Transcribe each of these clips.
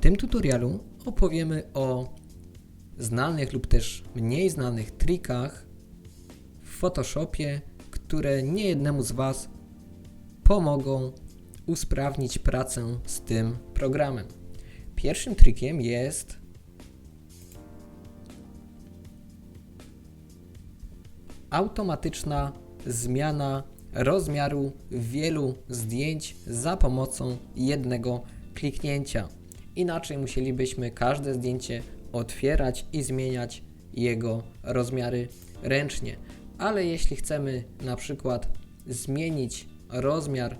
tym tutorialu opowiemy o znanych lub też mniej znanych trikach w Photoshopie, które niejednemu z Was pomogą usprawnić pracę z tym programem. Pierwszym trikiem jest automatyczna zmiana rozmiaru wielu zdjęć za pomocą jednego kliknięcia. Inaczej musielibyśmy każde zdjęcie otwierać i zmieniać jego rozmiary ręcznie. Ale jeśli chcemy na przykład zmienić rozmiar,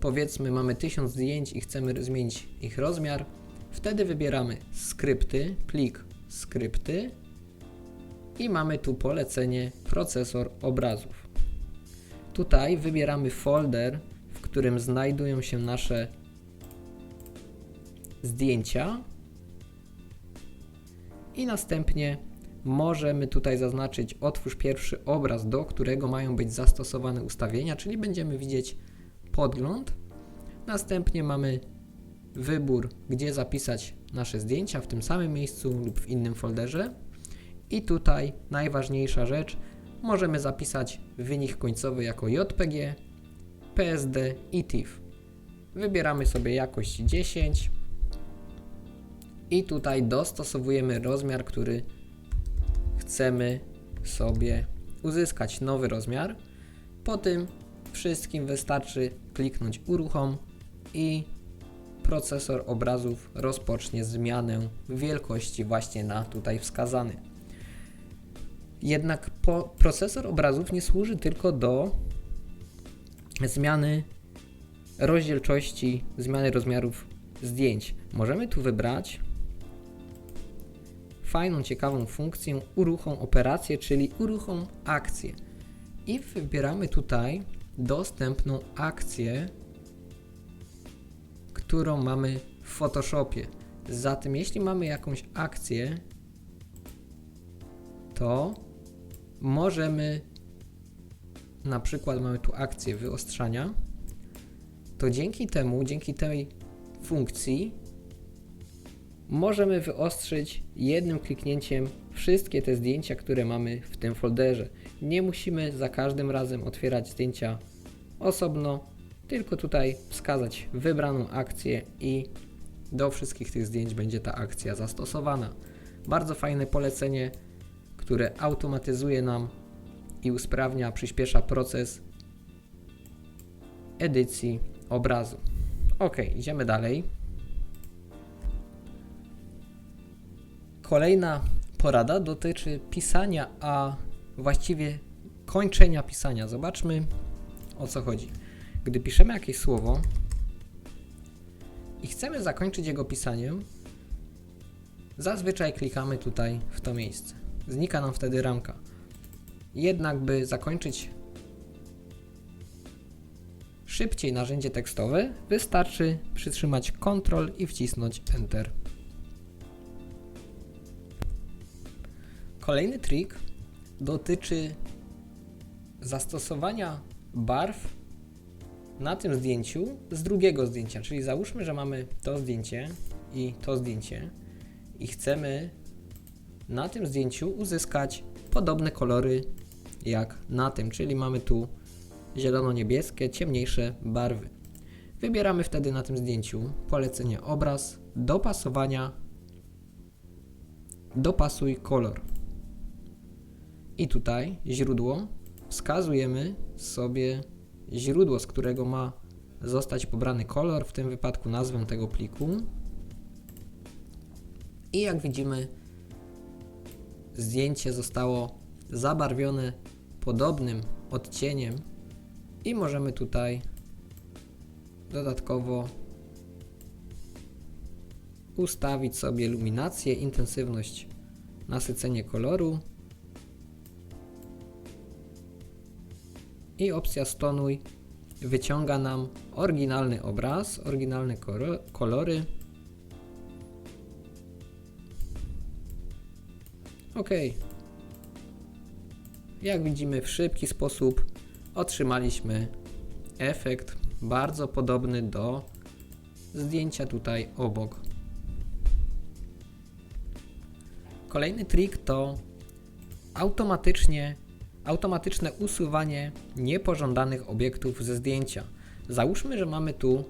powiedzmy mamy 1000 zdjęć i chcemy zmienić ich rozmiar, wtedy wybieramy skrypty, plik skrypty i mamy tu polecenie procesor obrazów. Tutaj wybieramy folder, w którym znajdują się nasze zdjęcia i następnie możemy tutaj zaznaczyć otwórz pierwszy obraz, do którego mają być zastosowane ustawienia, czyli będziemy widzieć podgląd. Następnie mamy wybór, gdzie zapisać nasze zdjęcia w tym samym miejscu lub w innym folderze. I tutaj najważniejsza rzecz, możemy zapisać wynik końcowy jako JPG, PSD i TIFF. Wybieramy sobie jakość 10 i tutaj dostosowujemy rozmiar, który chcemy sobie uzyskać nowy rozmiar. Po tym wszystkim wystarczy kliknąć uruchom i procesor obrazów rozpocznie zmianę wielkości właśnie na tutaj wskazany. Jednak procesor obrazów nie służy tylko do zmiany rozdzielczości, zmiany rozmiarów zdjęć. Możemy tu wybrać fajną, ciekawą funkcję uruchom operację, czyli uruchom akcję. I wybieramy tutaj dostępną akcję, którą mamy w Photoshopie. Zatem jeśli mamy jakąś akcję, to możemy na przykład mamy tu akcję wyostrzania, to dzięki temu, dzięki tej funkcji możemy wyostrzyć jednym kliknięciem wszystkie te zdjęcia, które mamy w tym folderze. Nie musimy za każdym razem otwierać zdjęcia osobno, tylko tutaj wskazać wybraną akcję i do wszystkich tych zdjęć będzie ta akcja zastosowana. Bardzo fajne polecenie, które automatyzuje nam i usprawnia, przyspiesza proces edycji obrazu. Ok, idziemy dalej. Kolejna porada dotyczy pisania, a właściwie kończenia pisania. Zobaczmy o co chodzi. Gdy piszemy jakieś słowo i chcemy zakończyć jego pisaniem, zazwyczaj klikamy tutaj w to miejsce. Znika nam wtedy ramka. Jednak, by zakończyć szybciej narzędzie tekstowe, wystarczy przytrzymać Ctrl i wcisnąć Enter. Kolejny trik dotyczy zastosowania barw na tym zdjęciu z drugiego zdjęcia. Czyli załóżmy, że mamy to zdjęcie i to zdjęcie i chcemy na tym zdjęciu uzyskać podobne kolory jak na tym, czyli mamy tu zielono-niebieskie, ciemniejsze barwy. Wybieramy wtedy na tym zdjęciu polecenie obraz, dopasowania, dopasuj kolor. I tutaj źródło. Wskazujemy sobie źródło, z którego ma zostać pobrany kolor, w tym wypadku nazwę tego pliku. I jak widzimy, zdjęcie zostało zabarwione podobnym odcieniem. I możemy tutaj dodatkowo ustawić sobie luminację, intensywność, nasycenie koloru i opcja stonuj wyciąga nam oryginalny obraz, oryginalne kolory. OK. Jak widzimy w szybki sposób otrzymaliśmy efekt bardzo podobny do zdjęcia tutaj obok. Kolejny trik to automatycznie, automatyczne usuwanie niepożądanych obiektów ze zdjęcia. Załóżmy, że mamy tu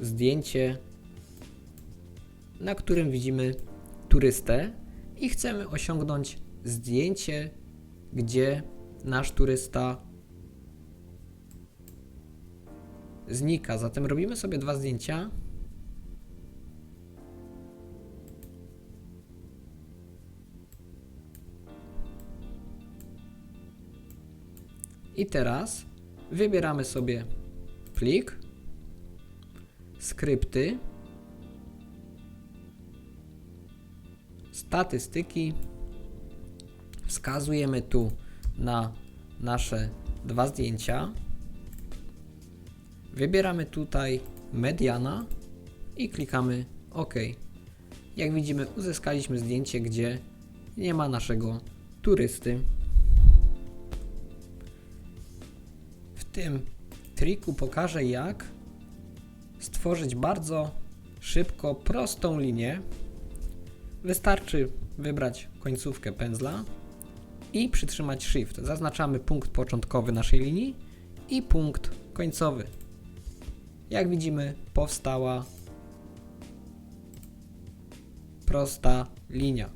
zdjęcie, na którym widzimy turystę i chcemy osiągnąć zdjęcie, gdzie nasz turysta znika. Zatem robimy sobie dwa zdjęcia. I teraz wybieramy sobie plik, skrypty, statystyki. Wskazujemy tu na nasze dwa zdjęcia. Wybieramy tutaj mediana i klikamy OK. Jak widzimy, uzyskaliśmy zdjęcie, gdzie nie ma naszego turysty. Tym triku pokażę, jak stworzyć bardzo szybko prostą linię. Wystarczy wybrać końcówkę pędzla i przytrzymać Shift. Zaznaczamy punkt początkowy naszej linii i punkt końcowy. Jak widzimy, powstała prosta linia.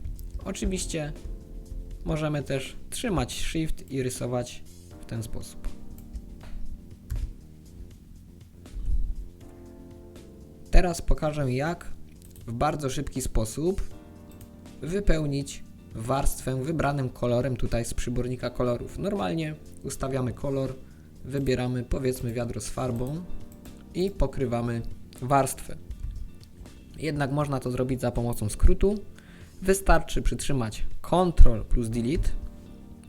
Oczywiście możemy też trzymać Shift i rysować w ten sposób. Teraz pokażę, jak w bardzo szybki sposób wypełnić warstwę wybranym kolorem tutaj z przybornika kolorów. Normalnie ustawiamy kolor, wybieramy powiedzmy wiadro z farbą i pokrywamy warstwę. Jednak można to zrobić za pomocą skrótu. Wystarczy przytrzymać Ctrl plus Delete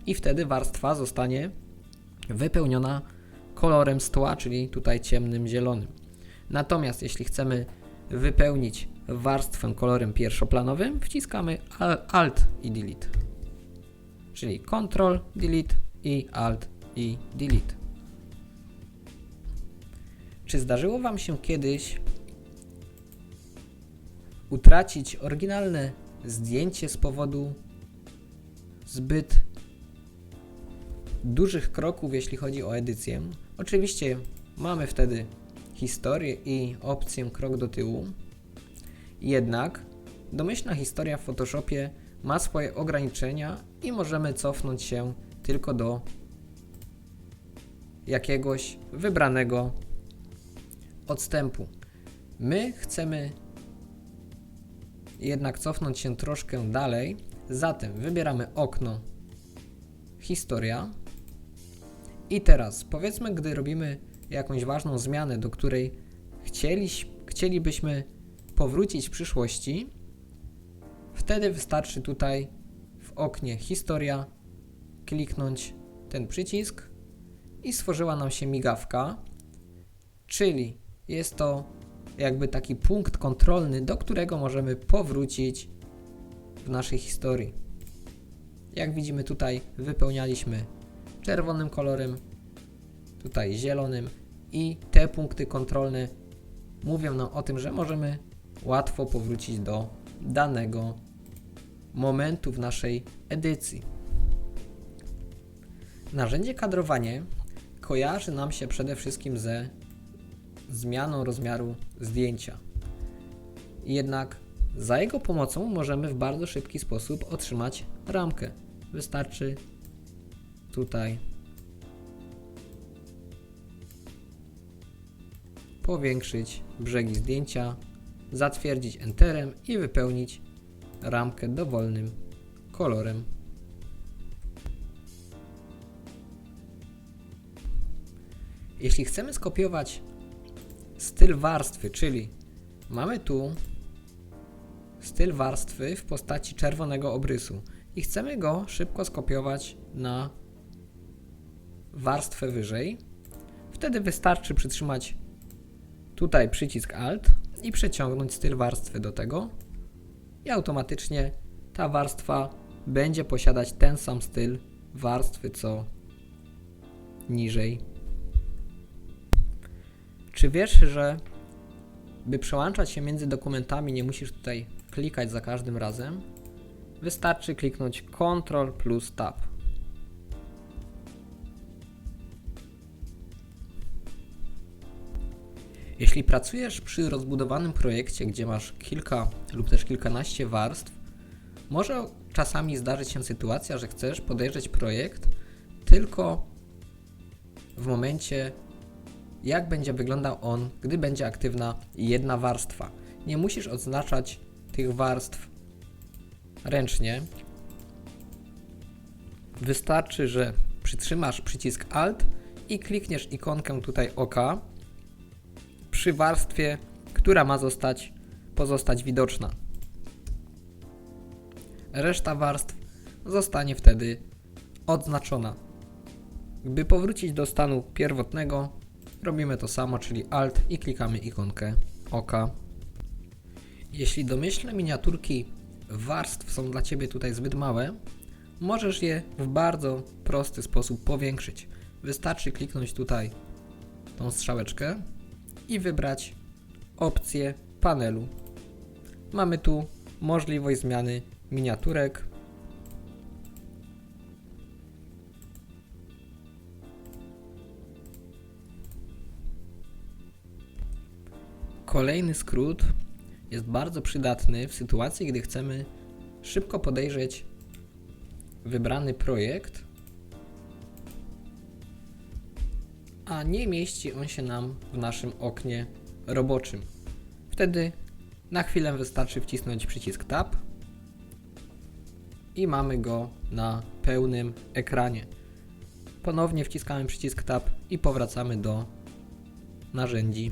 i wtedy warstwa zostanie wypełniona kolorem stoła, czyli tutaj ciemnym zielonym. Natomiast jeśli chcemy wypełnić warstwę kolorem pierwszoplanowym, wciskamy Alt i Delete. Czyli Ctrl, Delete i Alt i Delete. Czy zdarzyło Wam się kiedyś utracić oryginalne zdjęcie z powodu zbyt dużych kroków, jeśli chodzi o edycję? Oczywiście mamy wtedy historię i opcję krok do tyłu. Jednak domyślna historia w Photoshopie ma swoje ograniczenia i możemy cofnąć się tylko do jakiegoś wybranego odstępu. My chcemy jednak cofnąć się troszkę dalej, zatem wybieramy okno Historia i teraz powiedzmy, gdy robimy jakąś ważną zmianę, do której chcieli, chcielibyśmy powrócić w przyszłości, wtedy wystarczy tutaj w oknie Historia kliknąć ten przycisk i stworzyła nam się migawka, czyli jest to jakby taki punkt kontrolny, do którego możemy powrócić w naszej historii. Jak widzimy tutaj wypełnialiśmy czerwonym kolorem, tutaj zielonym i te punkty kontrolne mówią nam o tym, że możemy łatwo powrócić do danego momentu w naszej edycji. Narzędzie kadrowanie kojarzy nam się przede wszystkim ze zmianą rozmiaru zdjęcia. Jednak za jego pomocą możemy w bardzo szybki sposób otrzymać ramkę. Wystarczy tutaj powiększyć brzegi zdjęcia, zatwierdzić Enterem i wypełnić ramkę dowolnym kolorem. Jeśli chcemy skopiować styl warstwy, czyli mamy tu styl warstwy w postaci czerwonego obrysu i chcemy go szybko skopiować na warstwę wyżej, wtedy wystarczy przytrzymać tutaj przycisk Alt i przeciągnąć styl warstwy do tego i automatycznie ta warstwa będzie posiadać ten sam styl warstwy co niżej. Czy wiesz, że by przełączać się między dokumentami nie musisz tutaj klikać za każdym razem? wystarczy kliknąć Ctrl plus Tab. Jeśli pracujesz przy rozbudowanym projekcie, gdzie masz kilka lub też kilkanaście warstw, może czasami zdarzyć się sytuacja, że chcesz podejrzeć projekt tylko w momencie, jak będzie wyglądał on, gdy będzie aktywna jedna warstwa. Nie musisz odznaczać tych warstw ręcznie. Wystarczy, że przytrzymasz przycisk Alt i klikniesz ikonkę tutaj oka przy warstwie, która ma zostać pozostać widoczna. Reszta warstw zostanie wtedy odznaczona. By powrócić do stanu pierwotnego, robimy to samo, czyli Alt i klikamy ikonkę oka. Jeśli domyślne miniaturki warstw są dla Ciebie tutaj zbyt małe, możesz je w bardzo prosty sposób powiększyć. Wystarczy kliknąć tutaj tą strzałeczkę i wybrać opcję panelu. Mamy tu możliwość zmiany miniaturek. Kolejny skrót jest bardzo przydatny w sytuacji, gdy chcemy szybko podejrzeć wybrany projekt, a nie mieści on się nam w naszym oknie roboczym. Wtedy na chwilę wystarczy wcisnąć przycisk Tab i mamy go na pełnym ekranie. Ponownie wciskamy przycisk Tab i powracamy do narzędzi.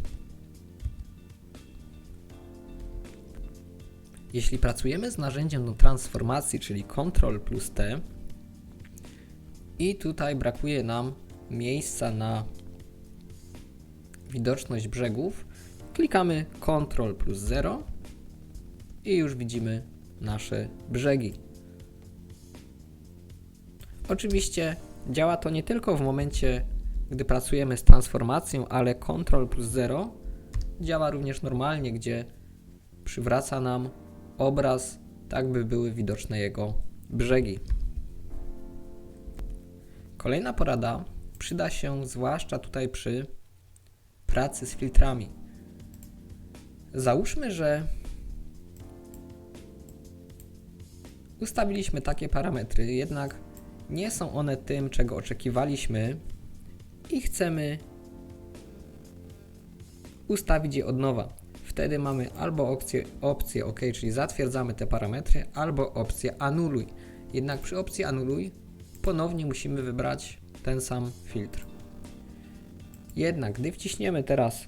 Jeśli pracujemy z narzędziem do transformacji, czyli Ctrl plus T i tutaj brakuje nam miejsca na widoczność brzegów, klikamy Ctrl plus 0 i już widzimy nasze brzegi. Oczywiście działa to nie tylko w momencie, gdy pracujemy z transformacją, ale Ctrl plus 0 działa również normalnie, gdzie przywraca nam obraz, tak by były widoczne jego brzegi. Kolejna porada przyda się zwłaszcza tutaj przy pracy z filtrami. Załóżmy, że ustawiliśmy takie parametry, jednak nie są one tym, czego oczekiwaliśmy i chcemy ustawić je od nowa. Wtedy mamy albo opcję, opcję OK, czyli zatwierdzamy te parametry, albo opcję anuluj. Jednak przy opcji anuluj ponownie musimy wybrać ten sam filtr. Jednak gdy wciśniemy teraz,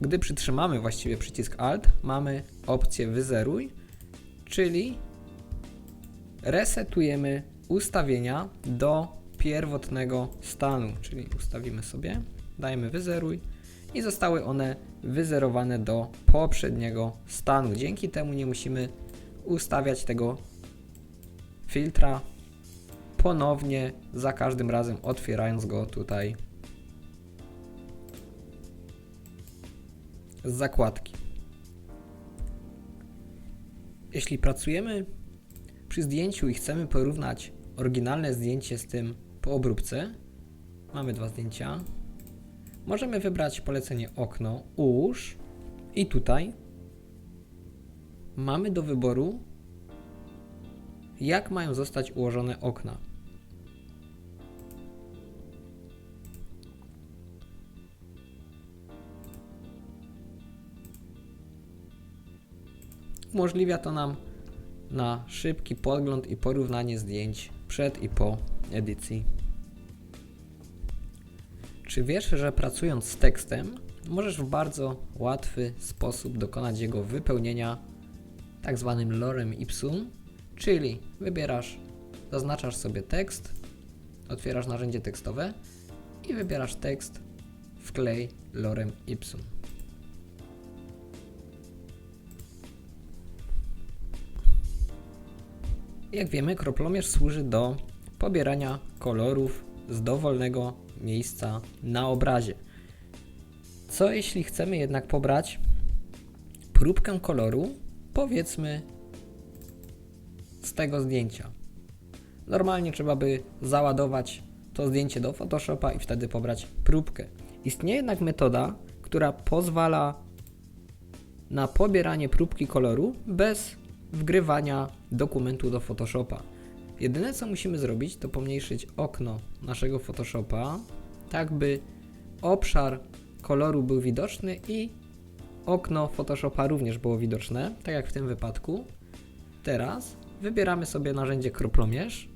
gdy, przytrzymamy właściwie przycisk Alt, mamy opcję wyzeruj, czyli resetujemy ustawienia do pierwotnego stanu, czyli ustawimy sobie, dajemy wyzeruj i zostały one wyzerowane do poprzedniego stanu. Dzięki temu nie musimy ustawiać tego filtra ponownie za każdym razem otwierając go tutaj z zakładki. Jeśli pracujemy przy zdjęciu i chcemy porównać oryginalne zdjęcie z tym po obróbce, mamy dwa zdjęcia, możemy wybrać polecenie okno, ułóż i tutaj mamy do wyboru jak mają zostać ułożone okna. Umożliwia to nam na szybki podgląd i porównanie zdjęć przed i po edycji. Czy wiesz, że pracując z tekstem możesz w bardzo łatwy sposób dokonać jego wypełnienia tak zwanym lorem ipsum, czyli wybierasz, zaznaczasz sobie tekst, otwierasz narzędzie tekstowe i wybierasz tekst wklej lorem ipsum. Jak wiemy, kroplomierz służy do pobierania kolorów z dowolnego miejsca na obrazie. Co jeśli chcemy jednak pobrać próbkę koloru, powiedzmy z tego zdjęcia. Normalnie trzeba by załadować to zdjęcie do Photoshopa i wtedy pobrać próbkę. Istnieje jednak metoda, która pozwala na pobieranie próbki koloru bez wgrywania dokumentu do Photoshopa. Jedyne co musimy zrobić, to pomniejszyć okno naszego Photoshopa, tak by obszar koloru był widoczny i okno Photoshopa również było widoczne, tak jak w tym wypadku. Teraz wybieramy sobie narzędzie kroplomierz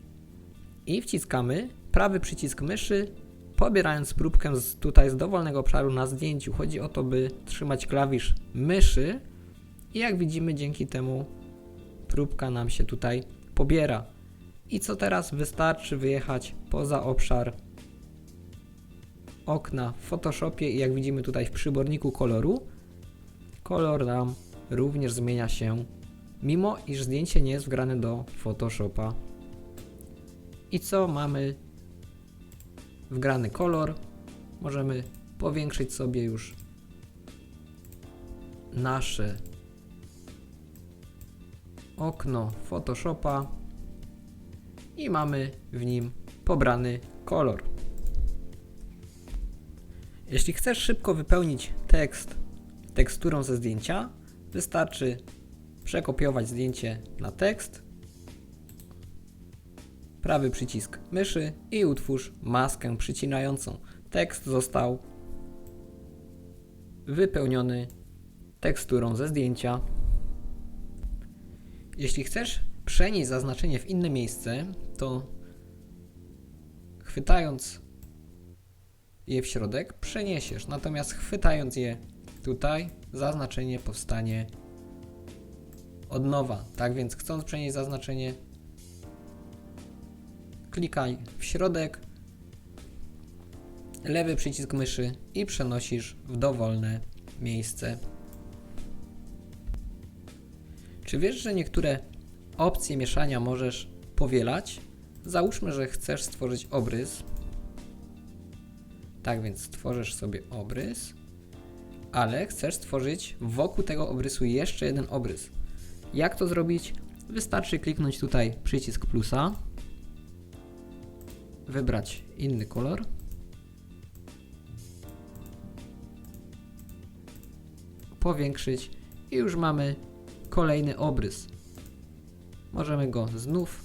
i wciskamy prawy przycisk myszy, pobierając próbkę z, tutaj z dowolnego obszaru na zdjęciu. Chodzi o to, by trzymać klawisz myszy i jak widzimy dzięki temu próbka nam się tutaj pobiera. I co teraz? Wystarczy wyjechać poza obszar okna w Photoshopie i jak widzimy tutaj w przyborniku koloru, kolor nam również zmienia się, mimo iż zdjęcie nie jest wgrane do Photoshopa. I co mamy? Wgrany kolor. Możemy powiększyć sobie już nasze okno Photoshopa i mamy w nim pobrany kolor. Jeśli chcesz szybko wypełnić tekst teksturą ze zdjęcia, wystarczy przekopiować zdjęcie na tekst, prawy przycisk myszy i utwórz maskę przycinającą. Tekst został wypełniony teksturą ze zdjęcia. Jeśli chcesz przenieść zaznaczenie w inne miejsce, to chwytając je w środek przeniesiesz, natomiast chwytając je tutaj, zaznaczenie powstanie od nowa. Tak więc chcąc przenieść zaznaczenie, klikaj w środek, lewy przycisk myszy i przenosisz w dowolne miejsce. Czy wiesz, że niektóre opcje mieszania możesz powielać? Załóżmy, że chcesz stworzyć obrys. Tak więc stworzysz sobie obrys, ale chcesz stworzyć wokół tego obrysu jeszcze jeden obrys. Jak to zrobić? Wystarczy kliknąć tutaj przycisk plusa, wybrać inny kolor. Powiększyć i już mamy kolejny obrys. Możemy go znów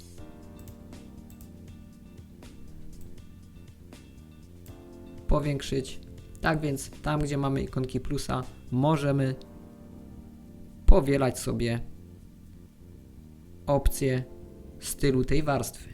powiększyć. Tak więc tam, gdzie mamy ikonki plusa, możemy powielać sobie opcje stylu tej warstwy.